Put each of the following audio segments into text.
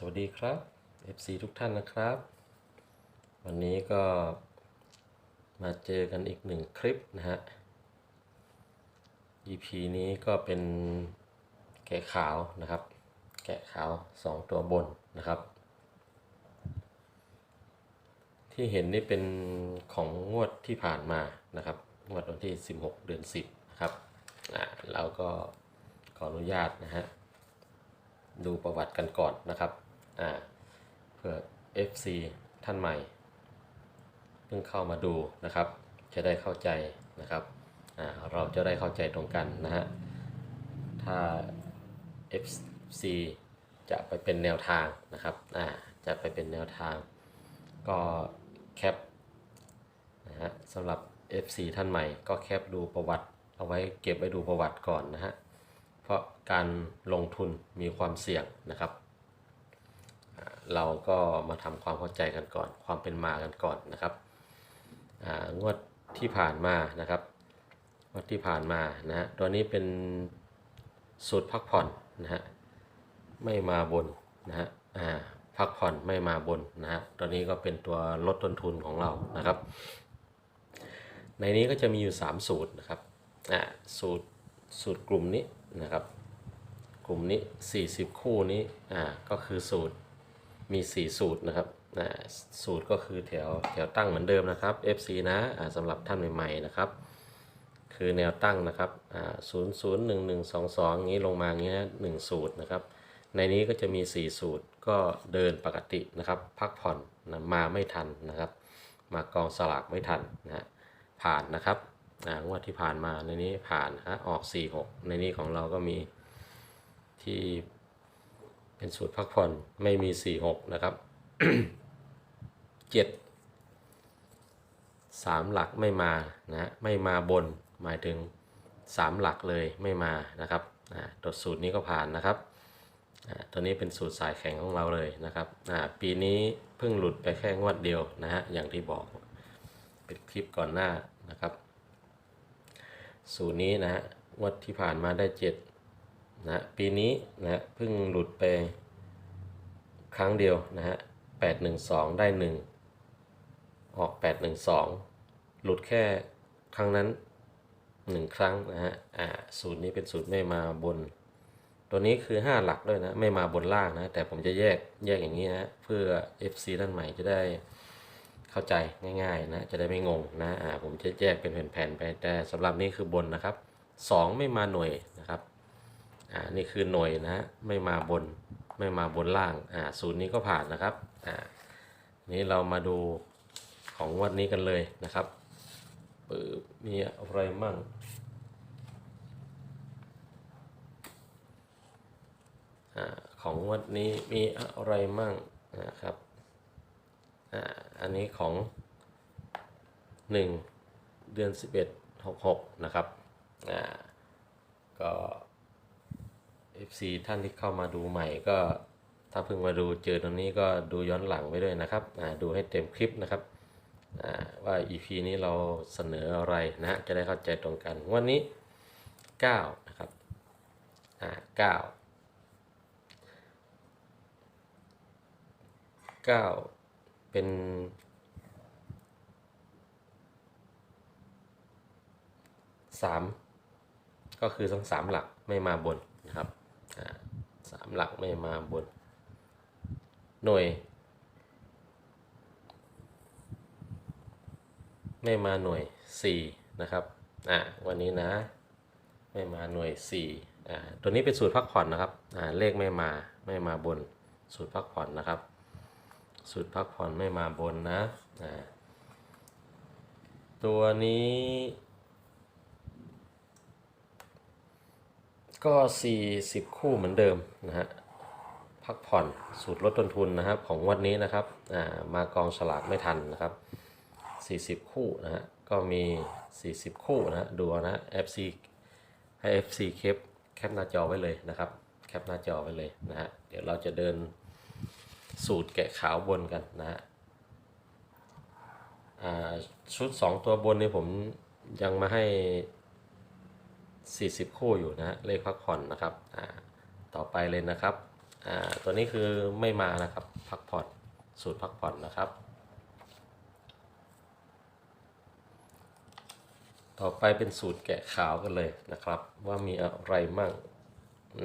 สวัสดีครับ FC ทุกท่านนะครับ วันนี้ก็มาเจอกันอีกหนึ่งคลิปนะฮะ EP นี้ก็เป็นแกะขาวนะครับ แกะขาว 2 ตัวบนนะครับ ที่เห็นนี่เป็นของงวดที่ผ่านมานะครับ งวดวันที่ 16 เดือน 10 นะครับอ่าเราก็ขออนุญาตนะฮะดูประวัติกันก่อนนะครับ อ่าเพื่อ FC ท่านใหม่ เพิ่งเข้ามาดูนะครับ จะได้เข้าใจนะครับอ่าเราจะได้เข้าใจตรงกันนะฮะถ้า FC จะไปเป็นแนวทางนะครับอ่าจะไปเป็นแนวทาง ก็แคปนะฮะสำหรับ FC ท่านใหม่ ก็แคปดูประวัติเอาไว้เก็บไว้ดูประวัติก่อนนะฮะเพราะการลงทุนมีความเสี่ยงนะครับ เราก็มาทำความเข้าใจกันก่อน ความเป็นมากันก่อนนะครับอ่างวดที่ผ่านมานะครับงวดที่ผ่านมานะฮะตัวนี้เป็นสูตรพักผ่อนนะฮะไม่มาบนนะฮะอ่าพักผ่อนไม่มาบนนะฮะตัวนี้ก็เป็นตัวลดต้นทุนของเรานะครับ ในนี้ก็จะมีอยู่ 3 สูตรนะครับอ่าสูตรสูตรกลุ่มนี้นะครับ กลุ่มนี้ 40 คู่นี้อ่าก็คือสูตร มี 4 สูตรนะครับสูตรก็คือแถวแถวตั้งเหมือนเดิมนะครับ FC นะอ่าสำหรับท่านใหม่ๆนะครับ คือแนวตั้งนะครับอ่า0 0 1 1 2 2อย่างนี้ลงมาอย่างนี้นะหนึ่งสูตรนะครับ ในนี้ก็จะมี 4 สูตรก็เดินปกตินะครับ พักผ่อนนะมาไม่ทันนะครับ มากองสลากไม่ทันนะฮะผ่านนะครับอ่างวดที่ผ่านมาในนี้ผ่านนะออก 4 6 ในนี้ของเราก็มีที่ เป็นสูตรพักผ่อนไม่มี4 6นะครับ7 3หลักไม่มานะไม่มาบนหมายถึง3หลักเลยไม่มานะครับอ่าตัวสูตรนี้ก็ผ่านนะครับอ่าตัวนี้เป็นสูตรสายแข็งของเราเลยนะครับอ่าปีนี้เพิ่งหลุดไปแค่งวดเดียวนะฮะอย่างที่บอกเป็นคลิปก่อนหน้านะครับ สูตรนี้นะฮะงวดที่ผ่านมาได้เจ็ด นะปีนี้นะฮะเพิ่งหลุดไปครั้งเดียวนะฮะแปดหนึ่งสองได้หนึ่งออกแปดหนึ่งสองหลุดแค่ครั้งนั้นหนึ่งครั้งนะฮะอ่าสูตรนี้เป็นสูตรไม่มาบน ตัวนี้คือ 5 หลักด้วยนะไม่มาบนล่างนะ แต่ผมจะแยกแยกอย่างนี้นะเพื่อ FC ท่านใหม่จะได้เข้าใจง่ายๆนะจะได้ไม่งงนะอ่าผมจะแยกเป็นแผ่นๆไปแต่สำหรับนี้คือบนนะครับ 2 ไม่มาหน่วยนะครับ อ่านี่คือหน่วยนะไม่มาบนไม่มาบนล่างอ่าศูนย์นี้ก็ผ่านนะครับอ่านี้เรามาดูของวันนี้กันเลยนะครับปึ๊บมีอะไรมั่งอ่าของงวันนี้มีอะไรมั่งนะครับอ่าอันนี้ของ 1 เดือน 11 66 นะครับอ่าก็ FC ท่านที่เข้ามาดูใหม่ก็ ถ้าเพิ่งมาดูเจอตรงนี้ก็ดูย้อนหลังไว้ด้วยนะครับดูให้เต็มคลิปนะครับอ่าว่า EP นี้เราเสนออะไรนะจะได้เข้าใจตรงกัน วันนี้ 9 นะครับอ่า9เก้าเป็นสามก็คือทั้งสามหลักไม่มาบนนะครับ สามหลักไม่มาบน หน่วย ไม่มาหน่วยสี่นะครับ อ่าวันนี้นะ ไม่มาหน่วยสี่อ่า ตัวนี้เป็นสูตรพักผ่อนนะครับ อ่า เลขไม่มา ไม่มาบน สูตรพักผ่อนนะครับสุดพักผ่อนไม่มาบนนะ อ่า ตัวนี้ ก็ 40 คู่เหมือนเดิมนะฮะพักผ่อนสูตรลดต้นทุนนะครับของวันนี้นะครับอ่ามากองฉลากไม่ทันนะครับ 40 คู่นะฮะก็มี 40 คู่นะฮะดูเอานะ FC ให้ FC แคปแคปหน้าจอไว้เลยนะครับแคปหน้าจอไว้เลยนะฮะเดี๋ยวเราจะเดินสูตรแกะขาวบนกันนะฮะอ่าชุด 2 ตัวบนนี่ผมยังมาให้ 40 คู่อยู่นะเลขพักผ่อนนะครับต่อไปเลยนะครับตัวนี้คือไม่มานะครับพักผ่อนสูตรพักผ่อนนะครับ ต่อไปเป็นสูตรแกะขาวกันเลยนะครับ ว่ามีอะไรมั่ง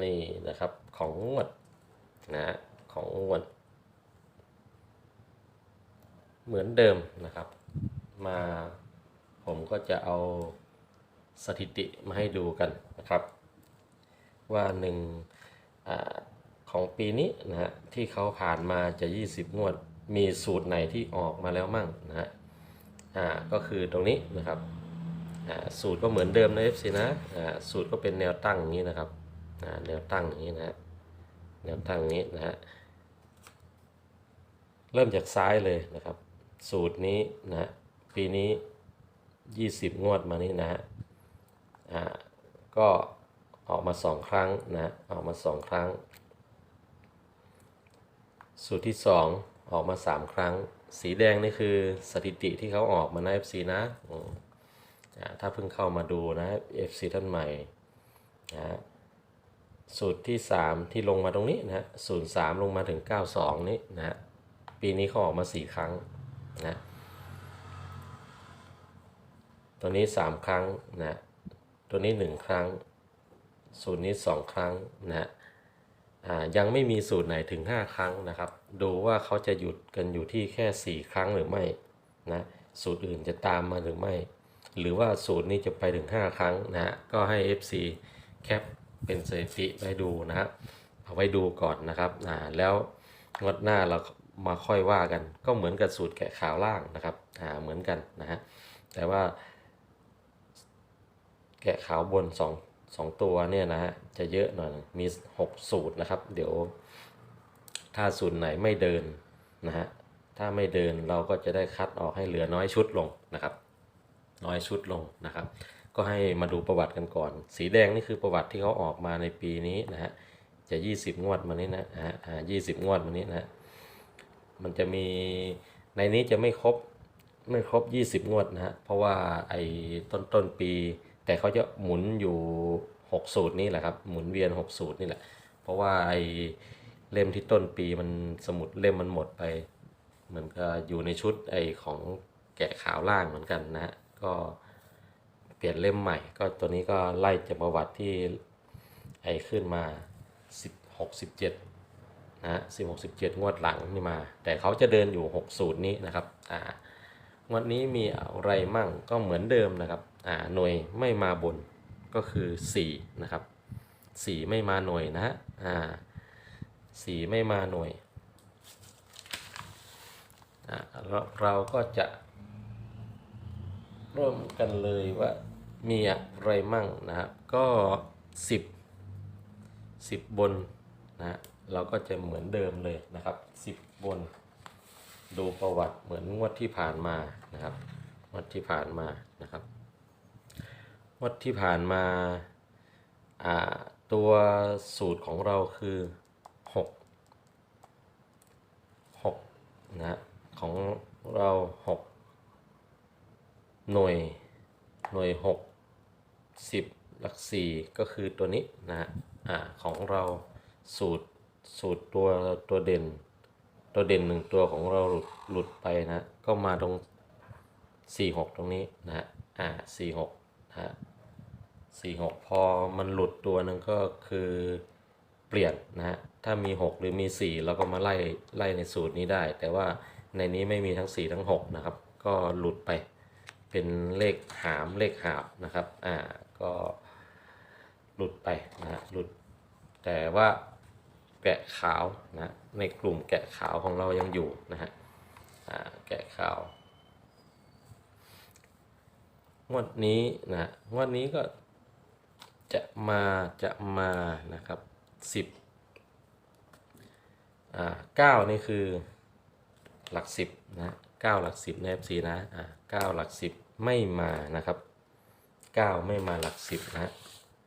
นี่นะครับของงวดนะของงวดเหมือนเดิมนะครับ มาผมก็จะเอา สถิติมาให้ดูกันนะครับ ว่าหนึ่งอของปีนี้นะฮะที่เขาผ่านมาจะ 20 งวด มีสูตรไหนที่ออกมาแล้วมั่งนะฮะอ่าก็คือตรงนี้นะครับอ่าสูตรก็เหมือนเดิมนะ FC นะอ่าสูตรก็เป็นแนวตั้งอย่างนี้นะครับอ่าแนวตั้งอย่างนี้นะฮะแนวตั้งอย่างนี้นะฮะเริ่มจากซ้ายเลยนะครับ สูตรนี้นะฮะปีนี้ 20 งวดมานี้นะฮะ อ่าก็ออกมาสองครั้งนะออกมาสองครั้ง สูตรที่ 2 ออกมา 3 ครั้ง สีแดงนี่คือสถิติที่เขาออกมาใน FC นะอ่าถ้าเพิ่งเข้ามาดูนะ FC ท่านใหม่นะฮะสูตรที่ 3 ที่ลงมาตรงนี้นะฮะศูนย์สามลงมาถึง 92 นี้นะฮะปีนี้เขาออกมา 4 ครั้งนะตัวนี้ 3 ครั้งนะ ตัวนี้ 1 ครั้ง สูตรนี้ 2 ครั้งนะฮะยังไม่มีสูตรไหนถึง 5 ครั้งนะครับ ดูว่าเขาจะหยุดกันอยู่ที่แค่ 4 ครั้งหรือไม่นะสูตรอื่นจะตามมาหรือไม่ หรือว่าสูตรนี้จะไปถึง 5 ครั้งนะฮะก็ให้ FC แคปเป็นสถิติไว้ดูนะฮะเอาไว้ดูก่อนนะครับอ่าแล้วงวดหน้าเรามาค่อยว่ากัน ก็เหมือนกับสูตรแกะขาวล่างนะครับอ่าเหมือนกันนะฮะแต่ว่า แกะขาวบน2 2ตัวเนี่ยนะฮะจะเยอะหน่อยมี6สูตรนะครับ เดี๋ยว ถ้าสูตรไหนไม่เดินนะฮะถ้าไม่เดินเราก็จะได้คัดออกให้เหลือน้อยชุดลงนะครับ น้อยชุดลงนะครับ ก็ให้มาดูประวัติกันก่อน สีแดงนี่คือประวัติที่เขาออกมาในปีนี้นะฮะจะ 20 งวดมานี้นะฮะอ่า20งวดมานี้นะฮะมันจะมีในนี้จะไม่ครบไม่ครบ 20 งวดนะฮะเพราะว่าไอ้ต้นต้นปี แต่เขาจะหมุนอยู่ 6 สูตรนี่แหละครับ หมุนเวียน 6 สูตรนี่แหละ เพราะว่าไอ้เล่มที่ต้นปีมันสมุดเล่มมันหมดไป เหมือนกับอยู่ในชุดไอ้ของแกะขาวล่างเหมือนกันนะฮะก็เปลี่ยนเล่มใหม่ ก็ตัวนี้ก็ไล่จากประวัติที่ไอ้ขึ้นมา 16 17นะฮะสิบหกสิบเจ็ดงวดหลังนี่มา แต่เขาจะเดินอยู่หกสูตรนี้นะครับอ่างวดนี้มีอะไรมั่งก็เหมือนเดิมนะครับ หน่วยไม่มาบนก็คือสี่นะครับสี่ไม่มาหน่วยนะฮะอ่าสี่ไม่มาหน่วยอ่าเราเราก็จะริ่มกันเลยว่ามีอะไรมั่งนะครับ ก็สิบสิบบนนะฮะเราก็จะเหมือนเดิมเลยนะครับสิบบน ดูประวัติเหมือนงวดที่ผ่านมานะครับงวดที่ผ่านมานะครับ วดที่ผ่านมาตัวสูตรของเราคือหกหกนะฮะของเราหกหน่วยหน่วยหกสิบหลักสี่ก็คือตัวนี้นะฮะของเราสูตรสูตรตัวตัวเด่น ตัวเด่นหนึ่งตัวของเราหลุดหลุดไปนะ ก็มาตรงสี่หกตรงนี้นะฮะอ่าสี่หกนะฮะ สี่หกพอมันหลุดตัวนึงก็คือเปลี่ยนนะฮะถ้ามีหกหรือมีสี่เราก็มาไล่ไล่ในสูตรนี้ได้ แต่ว่าในนี้ไม่มีทั้งสี่ทั้งหกนะครับ ก็หลุดไปเป็นเลขหามเลขหาบนะครับอ่าก็หลุดไปนะฮะหลุด แต่ว่าแกะขาวนะในกลุ่มแกะขาวของเรายังอยู่นะฮะอ่าแกะขาวงวดนี้นะงวดนี้ก็ จะมาจะมานะครับสิบอ่าเก้านี่คือหลักสิบนะเก้าหลักสิบใน FC นะอ่าเก้าหลักสิบไม่มานะครับเก้าไม่มาหลักสิบนะ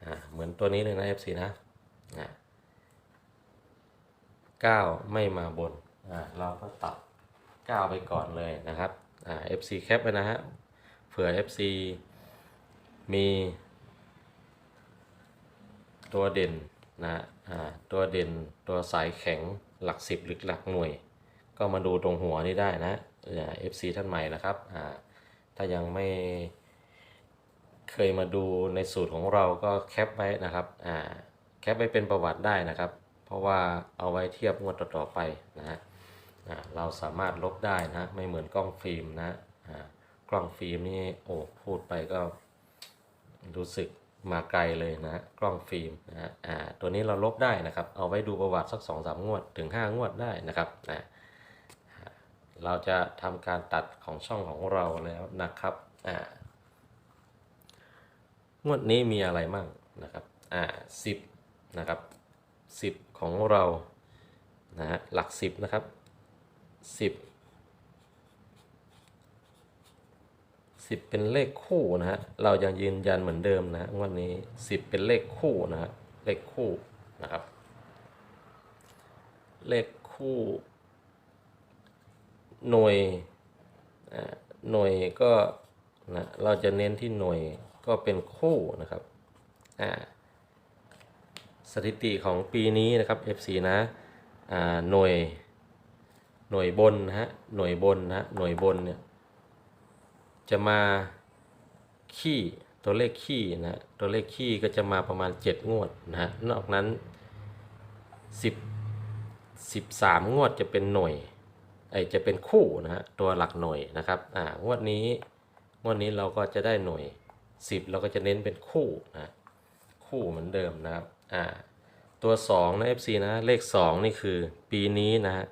อ่าเหมือนตัวนี้เลยนะ FC นะอ่าเก้าไม่มาบนอ่าเราก็ตัดเก้าไปก่อนเลยนะครับอ่า FC แคปไปนะฮะเผื่อ FC มี ตัวเด่นนะอ่าตัวเด่นตัวสายแข็งหลักสิบหรือหลักหน่วย ก็มาดูตรงหัวนี่ได้นะเอฟซีท่านใหม่นะครับอ่าถ้ายังไม่เคยมาดูในสูตรของเราก็แคปไว้นะครับอ่าแคปไว้เป็นประวัติได้นะครับ เพราะว่าเอาไว้เทียบงวดต่อๆไปนะฮะอ่าเราสามารถลบได้นะไม่เหมือนกล้องฟิล์มนะอ่ากล้องฟิล์มนี่โอ้พูดไปก็รู้สึก มาไกลเลยนะกล้องฟิล์มนะฮะอ่าตัวนี้เราลบได้นะครับ เอาไว้ดูประวัติสัก2อสงวดถึง 5 งวดได้นะครับอ่าเราจะทำการตัดของช่องของเราแล้วนะครับอ่างวดนี้มีอะไรมั่งนะครับอ่าสิบนะครับสิบของเรานะฮะหลักสิบนะครับสิบ สิบเป็นเลขคู่นะฮะ เรายังยืนยันเหมือนเดิมนะวดนี้สิบเป็นเลขคู่นะฮะ เลขคู่นะครับ เลขคู่ หน่วยอ่าหน่วยก็นะ เราจะเน้นที่หน่วยก็เป็นคู่นะครับ อ่า สถิติของปีนี้นะครับ FC นะ อ่า หน่วย หน่วยบนนะฮะ หน่วยบนนะหน่วยบนเนี่ย จะมาขี้ตัวเลขขี้นะตัวเลขขี้ก็จะมาประมาณ 7 งวดนะนอกนั้น 10 13 งวดจะเป็นหน่วยไอจะเป็นคู่นะฮะตัวหลักหน่วยนะครับอ่างวดนี้งวดนี้เราก็จะได้หน่วย 10 เราก็จะเน้นเป็นคู่นะคู่เหมือนเดิมนะครับอ่าตัว 2 นะ FC นะเลข 2 นี่คือปีนี้นะฮะ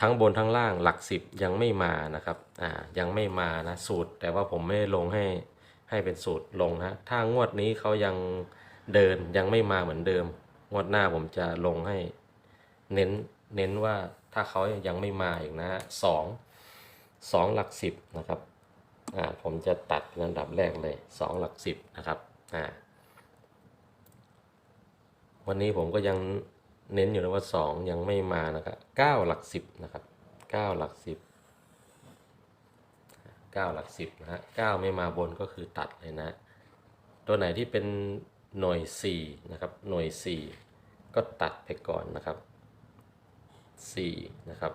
ทั้งบนทั้งล่างหลัก 10 ยังไม่มานะครับ อ่ายังไม่มานะสูตร แต่ว่าผมไม่ลงให้ให้เป็นสูตรลงนะถ้างวดนี้เขายังเดินยังไม่มาเหมือนเดิม งวดหน้าผมจะลงให้เน้นเน้นว่าถ้าเขายังไม่มาอีกนะฮะสองสองหลักสิบนะครับอ่าผมจะตัดเป็นอันดับแรกเลยสองหลักสิบนะครับอ่าวันนี้ผมก็ยังเน้นอยู่นะว่าสองยังไม่มานะครับเก้าหลักสิบนะครับเก้าหลักสิบ เก้าหลักสิบนะฮะเก้าไม่มาบนก็คือตัดเลยนะ ตัวไหนที่เป็นหน่วยสี่นะครับหน่วยสี่ก็ตัดไปก่อนนะครับ4นะครับ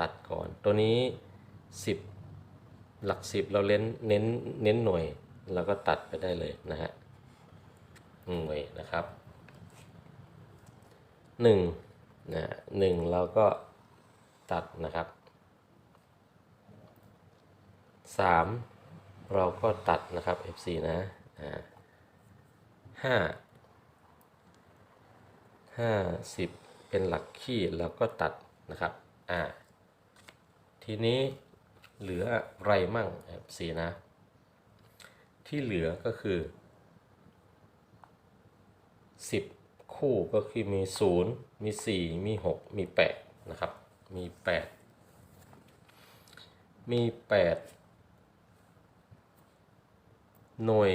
ตัดก่อนตัวนี้ 10 หลัก 10 เราเน้นเน้นเน้นหน่วยเราก็ตัดไปได้เลยนะฮะหน่วยนะครับ1นะหนึ่งเราก็ตัดนะครับ 3 เราก็ตัดนะครับ F4 นะอ่าห้าห้าสิบเป็นหลักขีดแล้วก็ตัดนะครับอ่าทีนี้เหลืออะไรมั่งสีนะ ที่เหลือก็คือ 10 คู่ก็คือมี 0 มี 4 มี 6 มี 8 นะครับ มี 8 มี 8 หน่วย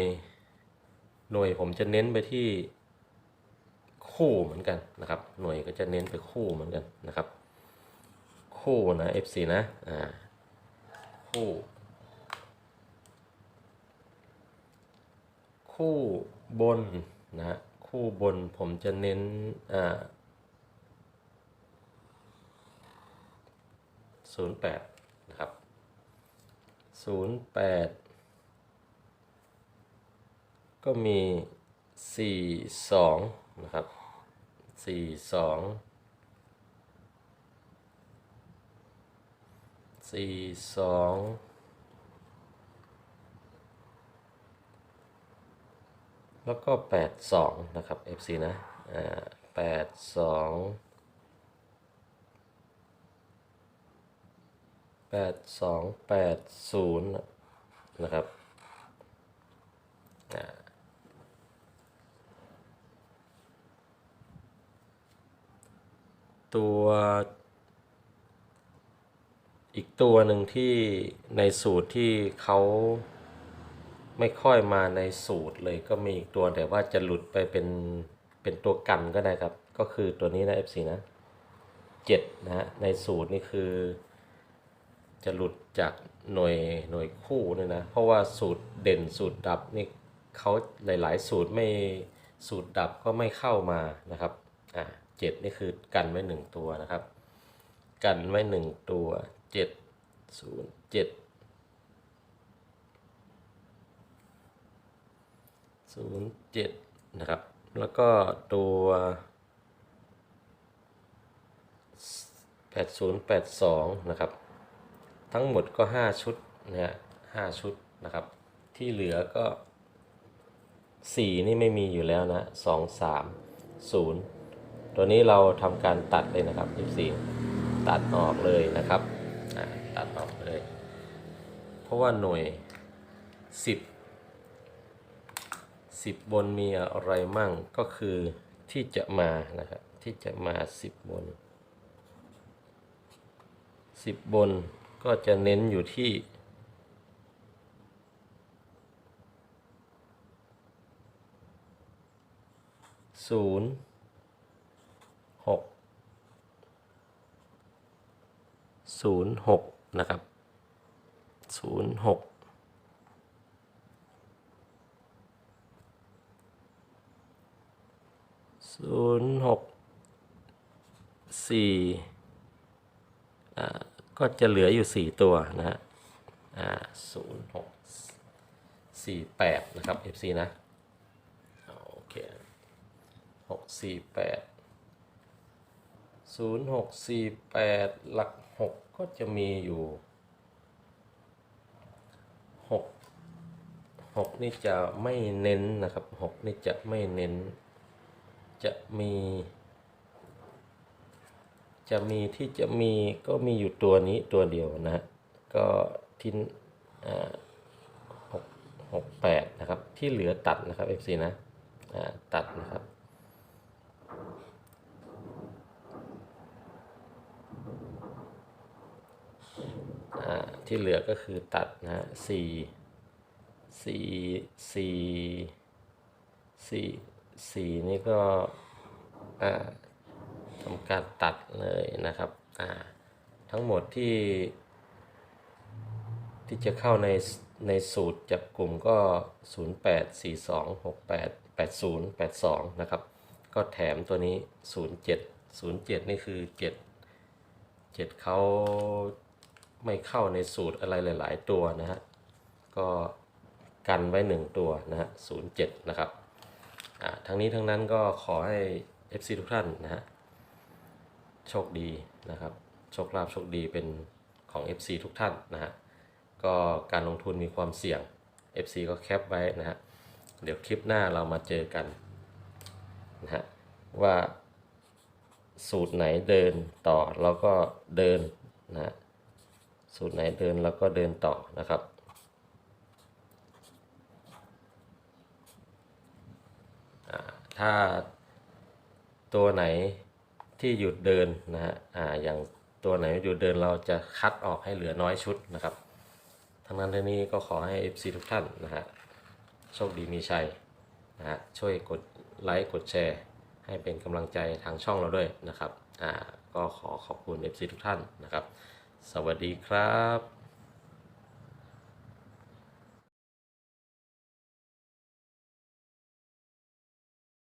หน่วยผมจะเน้นไปที่คู่เหมือนกันนะครับ หน่วยก็จะเน้นไปคู่เหมือนกันนะครับ คู่นะ FC นะอ่าคู่ คู่บนนะคู่บนผมจะเน้นอ่าศูนย์แปดนะครับศูนย์แปด ก็มีสี่สองนะครับสี่สองสี่สองแล้วก็แปดสองนะครับ FC นะอ่าแปดสองแปดสองแปดศูนย์นะครับอ่า ตัวอีกตัวหนึ่งที่ในสูตรที่เขาไม่ค่อยมาในสูตรเลยก็มีอีกตัวแต่ว่าจะหลุดไปเป็นเป็นตัวกันก็ได้ครับ ก็คือตัวนี้นะ F4 นะเจ็ดนะฮะในสูตรนี่คือ จะหลุดจากหน่วยหน่วยคู่เนี่ยนะ เพราะว่าสูตรเด่นสูตรดับนี่เขาหลาย ๆ สูตรไม่สูตรดับก็ไม่เข้ามานะครับอ่า เจ็ดนี่คือกันไว้หนึ่งตัวนะครับ กันไว้หนึ่งตัวเจ็ดศูนย์เจ็ดศูนย์เจ็ดนะครับ แล้วก็ตัวแปดศูนย์แปดสองนะครับ ทั้งหมดก็5ชุดนะฮะห้าชุดนะครับ ที่เหลือก็4นี่ไม่มีอยู่แล้วนะ2 3 0 ตัวนี้เราทำการตัดเลยนะครับ14ตัดออกเลยนะครับตัดออกเลย เพราะว่าหน่วย 10 10 บนมีอะไรมั่งก็คือที่จะมานะครับที่จะมา 10 บน 10 บนก็จะเน้นอยู่ที่ศูนย์ 06 นะครับ 06ศูนย์หกสี่ก็จะเหลืออยู่สี่ตัวนะฮะศูนย์หกสี่แปดนะครับ FC นะ โอเคหกสี่แปดศูนย์หกสี่แปดหลัก ก็จะมีอยู่หกหกนี่จะไม่เน้นนะครับหกนี่จะไม่เน้น จะมี จะมีที่จะมีก็มีอยู่ตัวนี้ตัวเดียวนะฮะก็ทิ้นหกหกแปดนะครับ ที่เหลือตัดนะครับ FC นะอ่าตัดนะครับ ที่เหลือก็คือตัดนะฮะสี่สี่สี่สี่สี่นี่ก็ทำการตัดเลยนะครับทั้งหมดที่ ที่จะเข้าในในสูตรจับกลุ่มก็ 0 8 4 2 6 8 8 0 8 2 นะครับ ก็แถมตัวนี้ 0 7 0 7 นี่คือ 7 7เขา ไม่เข้าในสูตรอะไรหลาย ๆ ตัวนะฮะก็กันไว้ 1 ตัวนะฮะ0 7นย์นะครับอ่าทั้งนี้ทั้งนั้นก็ขอให้ FC ทุกท่านนะฮะโชคดีนะครับโชคลาภโชคดีเป็นของ FC ทุกท่านนะฮะก็การลงทุนมีความเสี่ยง FC ก็แคปไว้นะฮะเดี๋ยวคลิปหน้าเรามาเจอกันนะฮะว่าสูตรไหนเดินต่อเราก็เดินนะฮะ สูตรไหนเดินเราก็เดินต่อนะครับ ถ้าตัวไหนที่หยุดเดินนะฮะออย่างตัวไหนหยุดเดินเราจะคัดออกให้เหลือน้อยชุดนะครับ ทั้งนั้นทั้งนี้ก็ขอให้ FC ทุกท่านนะฮะโชคดีมีชัยนะฮะช่วยกดไลค์กดแชร์ให้เป็นกำลังใจทางช่องเราด้วยนะครับ อ่า ก็ขอขอบคุณ FC ทุกท่านนะครับ สวัสดีครับ